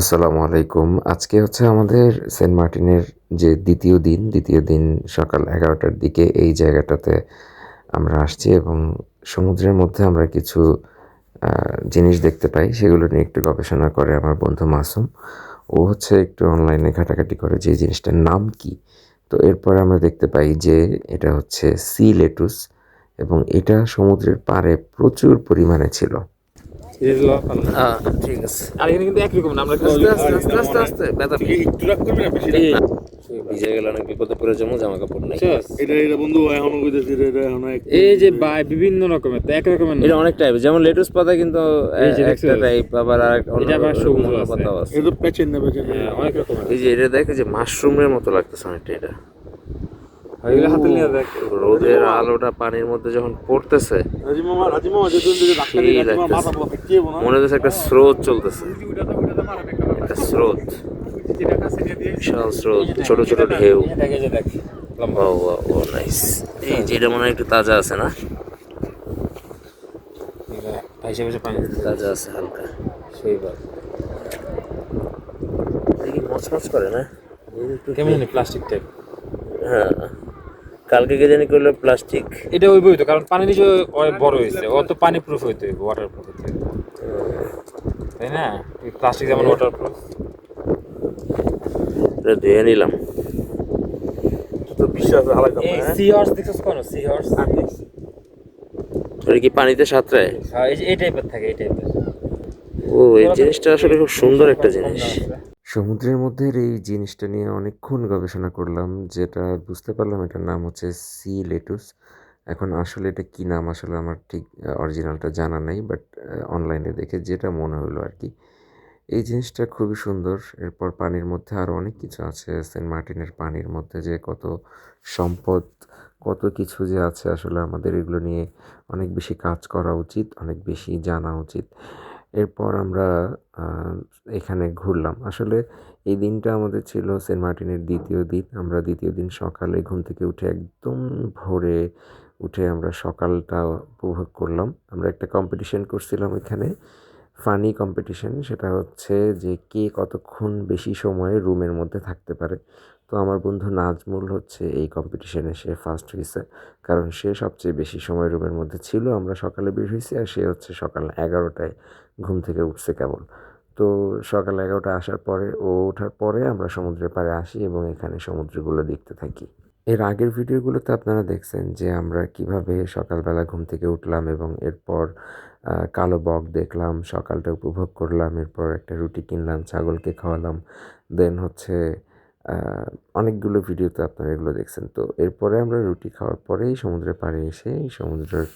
আসসালামু আলাইকুম। আজকে হচ্ছে আমাদের সেন্ট মার্টিনের যে দ্বিতীয় দিন দ্বিতীয় দিন সকাল এগারোটার দিকে এই জায়গাটাতে আমরা আসছি এবং সমুদ্রের মধ্যে আমরা কিছু জিনিস দেখতে পাই। সেগুলো নিয়ে একটু গবেষণা করে আমার বন্ধু মাসুম। ও হচ্ছে একটু অনলাইনে ঘাটাঘাটি করে যে জিনিসটার নাম কি। তো এরপরে আমরা দেখতে পাই যে এটা হচ্ছে সি লেটুস এবং এটা সমুদ্রের পাড়ে প্রচুর পরিমাণে ছিল। ঠিক আছে। আর এখানে কিন্তু একই রকম না আমরা আস্তে আস্তে আস্তে আস্তে আস্তে ব্যথা একটু রাগ করবি না বেশি? ভিজে গেলে অনেক বিপদে পড়ে যাব জামা কাপড় নেই। এটা এটা বন্ধু এখনও কইতেছি এটা এটা এই যে বাই বিভিন্ন রকমের তো এক রকমের এটা অনেক টাইপ যেমন লেটুস পাতা কিন্তু এই যে এ- একটা টাইপ আবার আর এক- এটা আবার সবুজ অন্য আছে। এটা পেছেন না পেছেন হ্যাঁ, অনেক রকমের। এই যে এটা দেখে যে মাশরুমের মতো লাগতেছে অনেকটা এটা এগুলো হাতে নিয়ে দেখ রোদের আলোটা পানির মধ্যে যখন পড়তেছে মনে হচ্ছে একটা স্রোত চলতেছে। একটা স্রোত। বিশাল স্রোত ছোট ছোট ঢেউ। দেখ দেখ ও নাইস এই যে মনে হয় একটু তাজা আছে না? তাজা আছে হালকা। সেই বার মচমচ করে না? কেমন প্লাস্টিক টাইপ হ্যাঁ। কালকে কে জানি করল প্লাস্টিক এটা ওই বই তো কারণ পানি নিচে বড় হয়েছে ও তো পানি প্রুফ হইতে হইবে ওয়াটার প্রুফ হইতে। তাই না? প্লাস্টিক যেমন ওয়াটার প্রুফ এটা ধুয়ে নিলাম। তো বিশ্বাস এই সি হর্স দেখছস কোন? সি হর্স কি পানিতে সাঁতরায়? হ্যাঁ এই টাইপের থাকে এই টাইপের ও এই জিনিসটা আসলে খুব সুন্দর একটা জিনিস। সমুদ্রের মধ্যে এই জিনিসটা নিয়ে অনেকক্ষণ গবেষণা করলাম, যেটা বুঝতে পারলাম এটার নাম হচ্ছে সি লেটুস। এখন আসলে এটা কি নাম আসলে আমার ঠিক অরিজিনালটা জানা নেই বাট অনলাইনে দেখে যেটা মনে হলো আর কি। এই জিনিসটা খুবই সুন্দর। এরপর পানির মধ্যে আরও অনেক কিছু আছে, সেন্ট মার্টিনের পানির মধ্যে যে কত সম্পদ, কত কিছু যে আছে আসলে আমাদের, এগুলো নিয়ে অনেক বেশি কাজ করা উচিত, অনেক বেশি জানা উচিত। এরপর আমরা এখানে ঘুরলাম। আসলে এই দিনটা আমাদের ছিল সেন্ট মার্টিনের দ্বিতীয় দিন। আমরা দ্বিতীয় দিন সকালে ঘুম থেকে উঠে একদম ভোরে উঠে আমরা সকালটা উপভোগ করলাম। আমরা একটা কম্পিটিশন করছিলাম এখানে ফানি কম্পিটিশন সেটা হচ্ছে যে কে কতক্ষণ বেশি সময় রুমের মধ্যে থাকতে পারে। তো আমার বন্ধু নাজমুল হচ্ছে এই কম্পিটিশনে সে ফার্স্ট হয়েছে কারণ সে সবচেয়ে বেশি সময় রুমের মধ্যে ছিল, আমরা সকালে বের হয়েছি আর সে হচ্ছে সকাল এগারোটায় ঘুম থেকে উঠছে কেবল। তো সকাল এগারোটায় আসার পরে, ও ওঠার পরে আমরা সমুদ্রের পাড়ে আসি এবং এখানে সমুদ্রগুলো দেখতে থাকি। এর আগের ভিডিওগুলোতে আপনারা দেখছেন যে আমরা কীভাবে সকালবেলা ঘুম থেকে উঠলাম এবং এরপর কালো বক দেখলাম, সকালটা উপভোগ করলাম, এরপর একটা রুটি কিনলাম, ছাগলকে খাওয়ালাম দেন হচ্ছে অনেকগুলো ভিডিওতে আপনারা এগুলো দেখছেন। তো এরপরে আমরা রুটি খাওয়ার পরেই সমুদ্রের পাড়ে এসে এই সমুদ্রের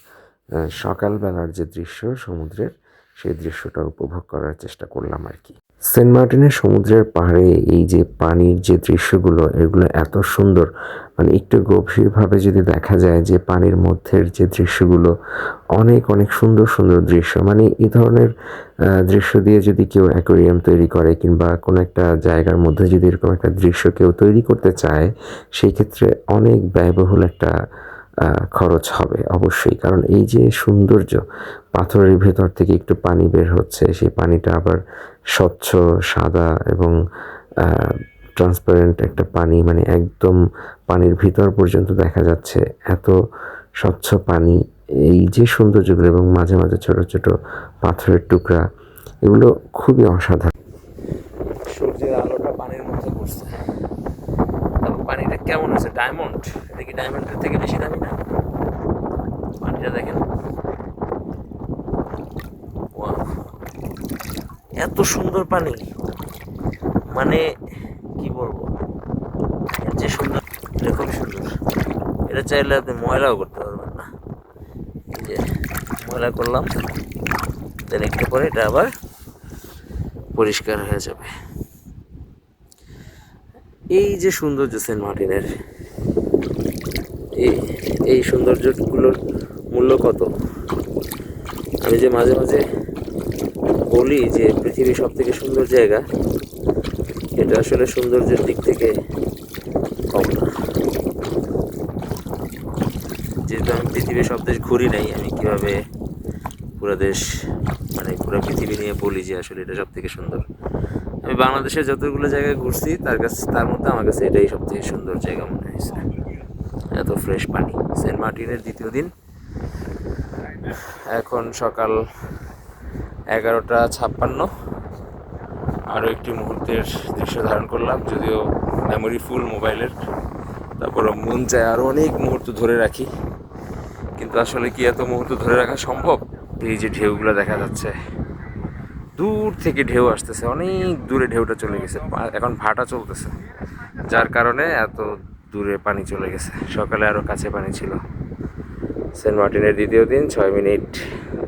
সকালবেলার যে দৃশ্য, সমুদ্রের সেই দৃশ্যটা উপভোগ করার চেষ্টা করলাম আর কি। সেন্ট মার্টিনের সমুদ্রের পাড়ে এই যে পানির যে দৃশ্যগুলো, এগুলো এত সুন্দর। মানে একটু গভীরভাবে যদি দেখা যায় যে পানির মধ্যের যে দৃশ্যগুলো, অনেক অনেক সুন্দর সুন্দর দৃশ্য। মানে এই ধরনের দৃশ্য দিয়ে যদি কেউ অ্যাকোরিয়াম তৈরি করে কিংবা কোনো একটা জায়গার মধ্যে যদি এরকম একটা দৃশ্য কেউ তৈরি করতে চায়, সেই ক্ষেত্রে অনেক ব্যয়বহুল একটা খরচ হবে অবশ্যই। কারণ এই যে সৌন্দর্য, পাথরের ভেতর থেকে একটু পানি বের হচ্ছে, সেই পানিটা আবার স্বচ্ছ, সাদা এবং ট্রান্সপারেন্ট একটা পানি মানে একদম পানির ভিতর পর্যন্ত দেখা যাচ্ছে এত স্বচ্ছ পানি। এই যে সৌন্দর্যগুলো এবং মাঝে মাঝে ছোট ছোট পাথরের টুকরা, এগুলো খুবই অসাধারণ সূর্যের আলোটা পানির মধ্যে পড়ছে তারপর পানিটা কেমন আছে ডায়মন্ড এটা ডায়মন্ডের থেকে বেশি দামি না? পানিটা দেখেন! এত সুন্দর পানি। মানে কি বলব? যে সুন্দর, এটা খুবই সুন্দর। এটা চাইলে আপনি ময়লাও করতে পারবেন না। যে, ময়লা করলাম। দেন একটু পরে এটা আবার পরিষ্কার হয়ে যাবে। এই যে সৌন্দর্য সেন্ট মার্টিনের, এই এই সৌন্দর্যগুলোর মূল্য কত? আমি যে মাঝে মাঝে বলি যে পৃথিবীর সব থেকে সুন্দর জায়গা, এটা আসলে সৌন্দর্যের দিক থেকে কম না। যেহেতু আমি পৃথিবীর সব দেশ ঘুরি নাই, আমি কীভাবে পুরো দেশ মানে পুরো পৃথিবী নিয়ে বলি যে আসলে এটা সব থেকে সুন্দর? আমি বাংলাদেশের যতগুলো জায়গায় ঘুরছি, তার কাছে তার মধ্যে আমার কাছে এটাই সব থেকে সুন্দর জায়গা মনে হয়েছে। এত ফ্রেশ পানি। সেন্ট মার্টিনের দ্বিতীয় দিন। এখন সকাল এগারোটা ছাপ্পান্ন। আরও একটি মুহূর্তের দৃশ্য ধারণ করলাম, যদিও মেমোরি ফুল মোবাইলের। তারপর মন চায় আরও অনেক মুহূর্ত ধরে রাখি। কিন্তু আসলে কি এত মুহূর্ত ধরে রাখা সম্ভব? এই যে ঢেউগুলো দেখা যাচ্ছে। দূর থেকে ঢেউ আসতেছে, অনেক দূরে ঢেউটা চলে গেছে এখন ভাটা চলতেছে, যার কারণে এত দূরে পানি চলে গেছে, সকালে আরও কাছে পানি ছিল। সেন্ট মার্টিনের দ্বিতীয় দিন, ছয় মিনিট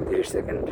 তিরিশ সেকেন্ড।